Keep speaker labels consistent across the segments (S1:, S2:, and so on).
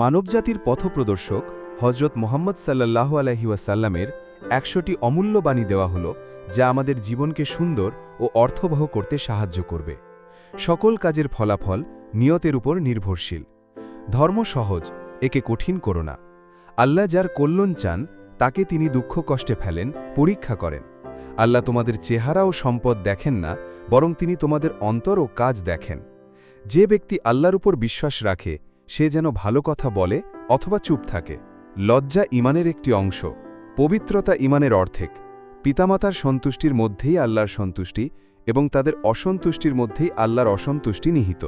S1: মানবজাতির পথপ্রদর্শক হজরত মোহাম্মদ সাল্লাহ আলহিউসাল্লামের একশোটি অমূল্য বাণী দেওয়া হল, যা আমাদের জীবনকে সুন্দর ও অর্থবহ করতে সাহায্য করবে। সকল কাজের ফলাফল নিয়তের উপর নির্ভরশীল। ধর্ম সহজ, একে কঠিন করো না। আল্লাহ যার কল্যাণ চান, তাকে তিনি দুঃখ কষ্টে ফেলেন, পরীক্ষা করেন। আল্লাহ তোমাদের চেহারা ও সম্পদ দেখেন না, বরং তিনি তোমাদের অন্তর ও কাজ দেখেন। যে ব্যক্তি আল্লাহর উপর বিশ্বাস রাখে সে যেন ভালো কথা বলে অথবা চুপ থাকে। লজ্জা ইমানের একটি অংশ। পবিত্রতা ইমানের অর্ধেক। পিতামাতার সন্তুষ্টির মধ্যেই আল্লাহর সন্তুষ্টি এবং তাদের অসন্তুষ্টির মধ্যেই আল্লাহর অসন্তুষ্টি নিহিত।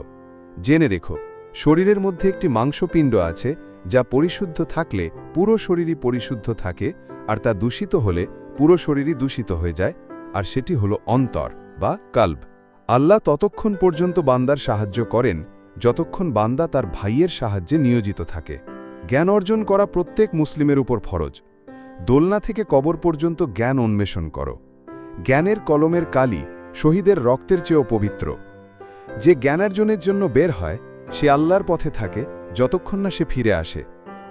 S1: জেনে রেখো, শরীরের মধ্যে একটি মাংসপিণ্ড আছে যা পরিশুদ্ধ থাকলে পুরো শরীরই পরিশুদ্ধ থাকে আর তা দূষিত হলে পুরো শরীরই দূষিত হয়ে যায়, আর সেটি হলো অন্তর বা কাল্ব। আল্লাহ ততক্ষণ পর্যন্ত বান্দার সাহায্য করেন যতক্ষণ বান্দা তার ভাইয়ের সাহায্যে নিয়োজিত থাকে। জ্ঞান অর্জন করা প্রত্যেক মুসলিমের উপর ফরজ। দোলনা থেকে কবর পর্যন্ত জ্ঞান অন্বেষণ করো। জ্ঞানের কলমের কালি শহীদের রক্তের চেয়েও পবিত্র। যে জ্ঞানার্জনের জন্য বের হয়, সে আল্লাহর পথে থাকে, যতক্ষণ না সে ফিরে আসে।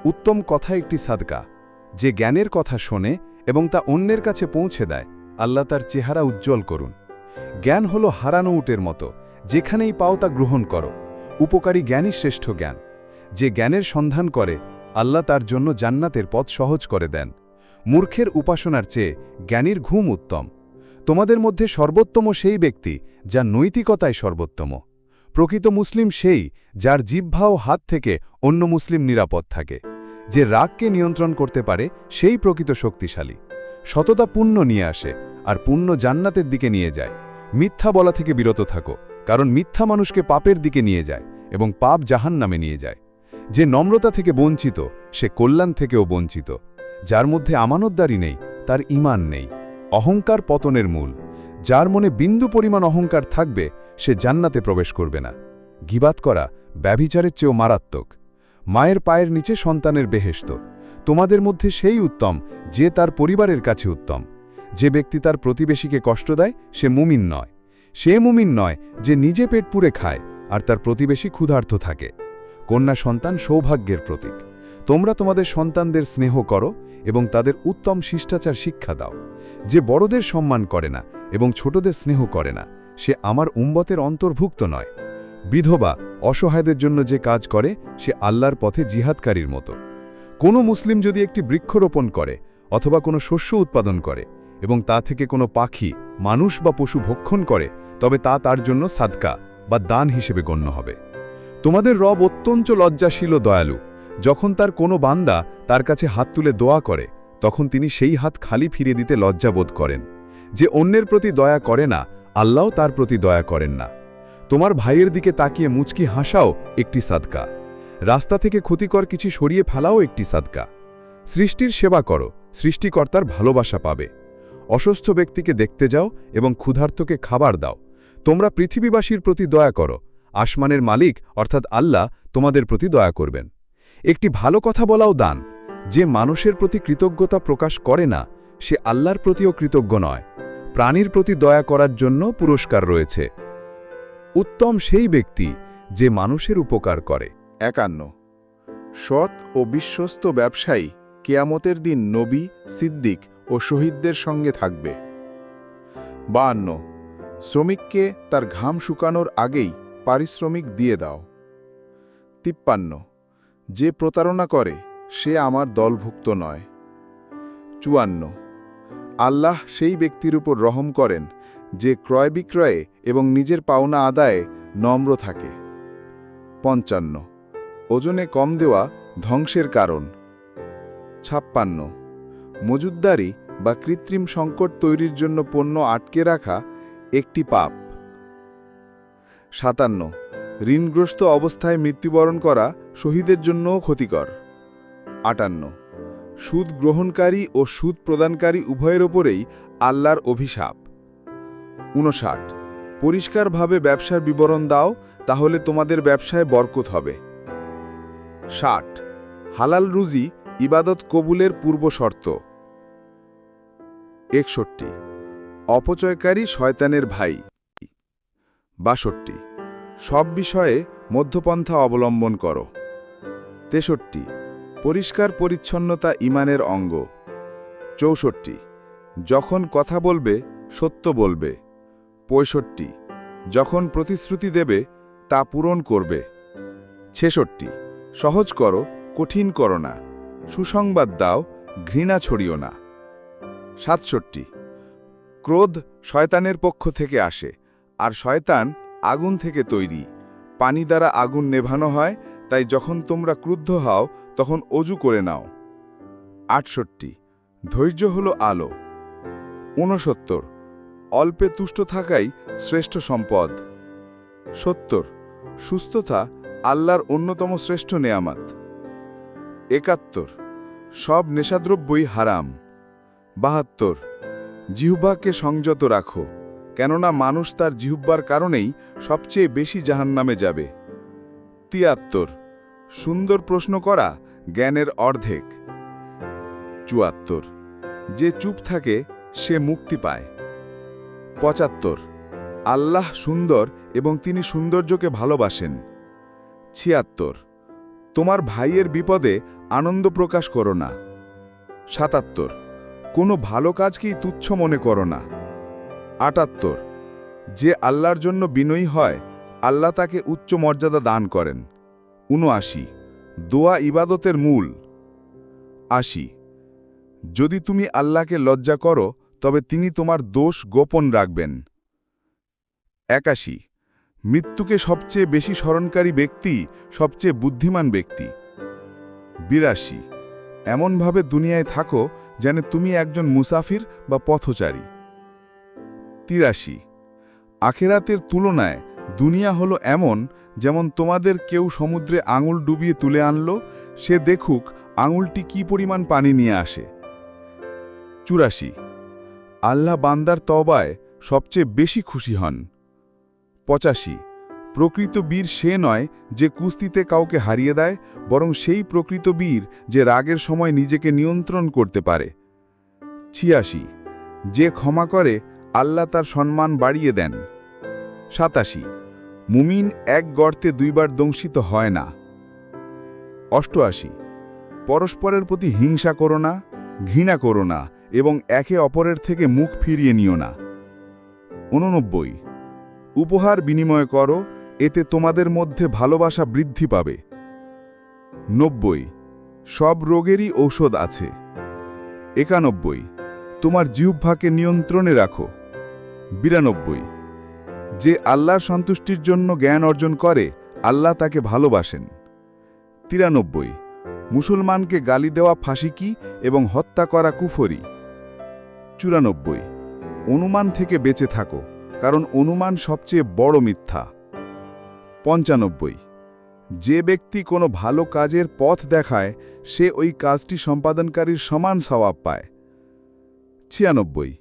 S1: উত্তম কথা একটি সাদকা। যে জ্ঞানের কথা শোনে এবং তা অন্যের কাছে পৌঁছে দেয়, আল্লাহ তার চেহারা উজ্জ্বল করুন। জ্ঞান হল হারানো উটের মতো, যেখানেই পাও তা গ্রহণ করো। উপকারী জ্ঞানই শ্রেষ্ঠ জ্ঞান। যে জ্ঞানের সন্ধান করে, আল্লাহ তার জন্য জান্নাতের পথ সহজ করে দেন। মূর্খের উপাসনার চেয়ে জ্ঞানীর ঘুম উত্তম। তোমাদের মধ্যে সর্বোত্তম সেই ব্যক্তি যা নৈতিকতায় সর্বোত্তম। প্রকৃত মুসলিম সেই যার জিহ্বা ও হাত থেকে অন্য মুসলিম নিরাপদ থাকে। যে রাগকে নিয়ন্ত্রণ করতে পারে, সেই প্রকৃত শক্তিশালী। সততা পুণ্য নিয়ে আসে আর পুণ্য জান্নাতের দিকে নিয়ে যায়। মিথ্যা বলা থেকে বিরত থাকো। কারণ মিথ্যা মানুষকে পাপের দিকে নিয়ে যায় এবং পাপ জাহান নামে নিয়ে যায়। যে নম্রতা থেকে বঞ্চিত, সে কল্যাণ থেকেও বঞ্চিত। যার মধ্যে আমানতদারি নেই, তার ইমান নেই। অহংকার পতনের মূল। যার মনে বিন্দু পরিমাণ অহংকার থাকবে, সে জান্নাতে প্রবেশ করবে না। গিবাত করা ব্যভিচারের চেয়েও মারাত্মক। মায়ের পায়ের নিচে সন্তানের বেহেস্ত তোমাদের মধ্যে সেই উত্তম, যে তার পরিবারের কাছে উত্তম। যে ব্যক্তি তার প্রতিবেশীকে কষ্ট দেয়, সে মুমিন নয়। সে মুমিন নয় যে নিজে পেট পুরে খায় আর তার প্রতিবেশী ক্ষুধার্ত থাকে। কন্যা সন্তান সৌভাগ্যের প্রতীক। তোমরা তোমাদের সন্তানদের স্নেহ করো এবং তাদের উত্তম শিষ্টাচার শিক্ষা দাও। যে বড়দের সম্মান করে না এবং ছোটদের স্নেহ করে না, সে আমার উম্বতের অন্তর্ভুক্ত নয়। বিধবা অসহায়দের জন্য যে কাজ করে, সে আল্লাহর পথে জিহাদকারীর মতো। কোনো মুসলিম যদি একটি বৃক্ষরোপণ করে অথবা কোনো শস্য উৎপাদন করে এবং তা থেকে কোনো পাখি, মানুষ বা পশু ভক্ষণ করে তবে তা তার জন্য সাদকা বা দান হিসেবে গণ্য হবে। তোমাদের রব অত্যন্ত লজ্জাশীল দয়ালু। যখন তার কোনো বান্দা তার কাছে হাত তুলে দোয়া করে, তখন তিনি সেই হাত খালি ফিরিয়ে দিতে লজ্জাবোধ করেন। যে অন্যের প্রতি দয়া করে না আল্লাহ তার প্রতি দয়া করেন না। তোমার ভাইয়ের দিকে তাকিয়ে মুচকি হাসাও একটি সাদকা। রাস্তা থেকে ক্ষতিকর কিছু সরিয়ে ফেলাও একটি সাদকা। সৃষ্টির সেবা করো, সৃষ্টিকর্তার ভালোবাসা পাবে। অসুস্থ ব্যক্তিকে দেখতে যাও এবং ক্ষুধার্তকে খাবার দাও। তোমরা পৃথিবীবাসীর প্রতি দয়া করো, আসমানের মালিক, অর্থাৎ আল্লাহ, তোমাদের প্রতি দয়া করবেন। একটি ভালো কথা বলাও দান, যে মানুষের প্রতি কৃতজ্ঞতা প্রকাশ করে না, সে আল্লাহর প্রতিও কৃতজ্ঞ নয়। প্রাণীর প্রতি দয়া করার জন্য পুরস্কার রয়েছে। উত্তম সেই ব্যক্তি যে মানুষের উপকার করে।
S2: একান্ন। সৎ ও বিশ্বস্ত ব্যবসায়ী কেয়ামতের দিন নবী, সিদ্দিক ও শহীদদের সঙ্গে থাকবে। বাহান্ন। শ্রমিককে তার ঘাম শুকানোর আগেই পারিশ্রমিক দিয়ে দাও। তিপ্পান্ন। যে প্রতারণা করে, সে আমার দলভুক্ত নয়। চুয়ান্ন। আল্লাহ সেই ব্যক্তির উপর রহম করেন, যে ক্রয় বিক্রয়ে এবং নিজের পাওনা আদায়ে নম্র থাকে। পঞ্চান্ন। ওজনে কম দেওয়া ধ্বংসের কারণ। ছাপ্পান্ন। মজুদ্দারি বা কৃত্রিম সংকট তৈরির জন্য পণ্য আটকে রাখা একটি পাপ। সাতান্ন। ঋণগ্রস্ত অবস্থায় মৃত্যুবরণ করা শহীদের জন্যও ক্ষতিকর। আটান্ন। সুদ গ্রহণকারী ও সুদ প্রদানকারী উভয়ের ওপরেই আল্লাহর অভিশাপ। উনষাট পরিষ্কারভাবে ব্যবসার বিবরণ দাও, তাহলে তোমাদের ব্যবসায় বরকত হবে। ষাট। হালাল রুজি ইবাদত কবুলের পূর্ব শর্ত একষট্টি। অপচয়কারী শয়তানের ভাই। বাষট্টি। সব বিষয়ে মধ্যপন্থা অবলম্বন করো। তেষট্টি। পরিষ্কার পরিচ্ছন্নতা ইমানের অঙ্গ। চৌষট্টি। যখন কথা বলবে, সত্য বলবে। পঁয়ষট্টি। যখন প্রতিশ্রুতি দেবে, তা পূরণ করবে। ছেষট্টি। সহজ করো, কঠিন করো না। সুসংবাদ দাও, ঘৃণা ছড়িও না। সাতষট্টি। ক্রোধ শয়তানের পক্ষ থেকে আসে, আর শয়তান আগুন থেকে তৈরি। পানি দ্বারা আগুন নেভানো হয়, তাই যখন তোমরা ক্রুদ্ধ হও, তখন অজু করে নাও। আটষট্টি। ধৈর্য হলো আলো। ঊনসত্তর। অল্পে তুষ্ট থাকাই শ্রেষ্ঠ সম্পদ। সত্তর। সুস্থতা আল্লাহর অন্যতম শ্রেষ্ঠ নেয়ামাত। একাত্তর। সব নেশাদ্রব্যই হারাম। বাহাত্তর। জিহ্বাকে সংযত রাখো, কেননা মানুষ তার জিহ্বার কারণেই সবচেয়ে বেশি জাহান্নামে যাবে। তিয়াত্তর, সুন্দর প্রশ্ন করা জ্ঞানের অর্ধেক। চুয়াত্তর, যে চুপ থাকে, সে মুক্তি পায়। পঁচাত্তর, আল্লাহ সুন্দর এবং তিনি সৌন্দর্যকে ভালোবাসেন। ছিয়াত্তর, তোমার ভাইয়ের বিপদে আনন্দ প্রকাশ করো না। সাতাত্তর কোনো ভালো কাজকেই তুচ্ছ মনে করো না। আটাত্তর। যে আল্লাহর জন্য বিনয়ী হয়, আল্লাহ তাকে উচ্চ মর্যাদা দান করেন। উনআশি। দোয়া ইবাদতের মূল। আশি। যদি তুমি আল্লাহকে লজ্জা করো, তবে তিনি তোমার দোষ গোপন রাখবেন। একাশি। মৃত্যুকে সবচেয়ে বেশি স্মরণকারী ব্যক্তি, সবচেয়ে বুদ্ধিমান ব্যক্তি। বিরাশি। এমনভাবে দুনিয়ায় থাকো যেন তুমি একজন মুসাফির বা পথচারী। তিরাশি, আখেরাতের তুলনায় দুনিয়া হলো এমন যেমন তোমাদের কেউ সমুদ্রে আঙুল ডুবিয়ে তুলে আনল, সে দেখুক আঙুলটি কি পরিমাণ পানি নিয়ে আসে। চুরাশি, আল্লাহ বান্দার তবায় সবচেয়ে বেশি খুশি হন। পঁচাশি প্রকৃত বীর সে নয় যে কুস্তিতে কাউকে হারিয়ে দেয়, বরং সেই প্রকৃত বীর যে রাগের সময় নিজেকে নিয়ন্ত্রণ করতে পারে। ছিয়াশি। যে ক্ষমা করে, আল্লাহ তার সম্মান বাড়িয়ে দেন। সাতাশি। মুমিন এক গর্তে দুইবার দংশিত হয় না। অষ্টআশি। পরস্পরের প্রতি হিংসা করো না, ঘৃণা করো না, এবং একে অপরের থেকে মুখ ফিরিয়ে নিও না। উননব্বই উপহার বিনিময় করো এতে তোমাদের মধ্যে ভালোবাসা বৃদ্ধি পাবে। নব্বই, সব রোগেরই ঔষধ আছে। একানব্বই, তোমার জিহ্বাকে নিয়ন্ত্রণে রাখো। বিরানব্বই, যে আল্লাহর সন্তুষ্টির জন্য জ্ঞান অর্জন করে, আল্লাহ তাকে ভালোবাসেন। তিরানব্বই, মুসলমানকে গালি দেওয়া ফাঁসিকি এবং হত্যা করা কুফরি? চুরানব্বই, অনুমান থেকে বেঁচে থাকো, কারণ অনুমান সবচেয়ে বড় মিথ্যা। পঞ্চানব্বই। যে ব্যক্তি কোনো ভালো কাজের পথ দেখায়, সে ওই কাজটি সম্পাদনকারীর সমান স্বভাব পায়। ছিয়ানব্বই।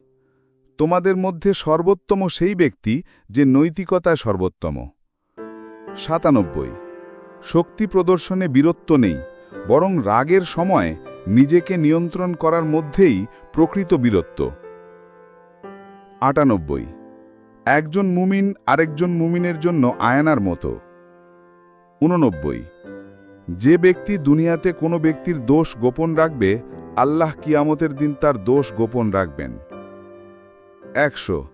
S2: তোমাদের মধ্যে সর্বোত্তম সেই ব্যক্তি যে নৈতিকতা সর্বোত্তম। সাতানব্বই। শক্তি প্রদর্শনে বীরত্ব নেই, বরং রাগের সময় নিজেকে নিয়ন্ত্রণ করার মধ্যেই প্রকৃত বীরত্ব। আটানব্বই। একজন মুমিন আরেকজন মুমিনের জন্য আয়নার মতো। উননব্বই। যে ব্যক্তি দুনিয়াতে কোনো ব্যক্তির দোষ গোপন রাখবে, আল্লাহ কিয়ামতের দিন তার দোষ গোপন রাখবেন। একশো।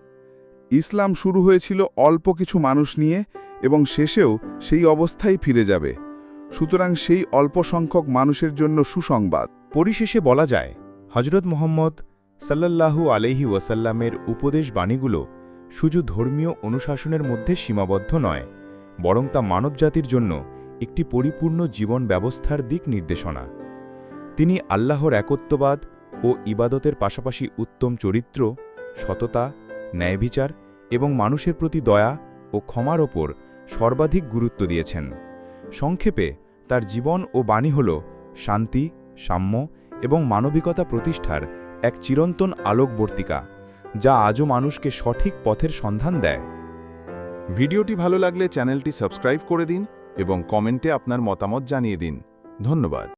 S2: ইসলাম শুরু হয়েছিল অল্প কিছু মানুষ নিয়ে এবং শেষেও সেই অবস্থায় ফিরে যাবে। সুতরাং সেই অল্প সংখ্যক মানুষের জন্য সুসংবাদ।
S1: পরিশেষে বলা যায় হজরত মোহাম্মদ সাল্লাল্লাহু আলহি ওয়াসাল্লামের উপদেশ বাণীগুলো শুধু ধর্মীয় অনুশাসনের মধ্যে সীমাবদ্ধ নয়, বরং তা মানবজাতির জন্য একটি পরিপূর্ণ জীবন ব্যবস্থার দিক নির্দেশনা। তিনি আল্লাহর একত্ববাদ ও ইবাদতের পাশাপাশি উত্তম চরিত্র, সততা, ন্যায়বিচার এবং মানুষের প্রতি দয়া ও ক্ষমার ওপর সর্বাধিক গুরুত্ব দিয়েছেন। সংক্ষেপে, তার জীবন ও বাণী হল শান্তি, সাম্য এবং মানবিকতা প্রতিষ্ঠার এক চিরন্তন আলোকবর্তিকা। যা আজও মানুষকে সঠিক পথের সন্ধান দেয়।
S3: ভিডিওটি ভালো লাগলে চ্যানেলটি সাবস্ক্রাইব করে দিন এবং কমেন্টে আপনার মতামত জানিয়ে দিন। ধন্যবাদ।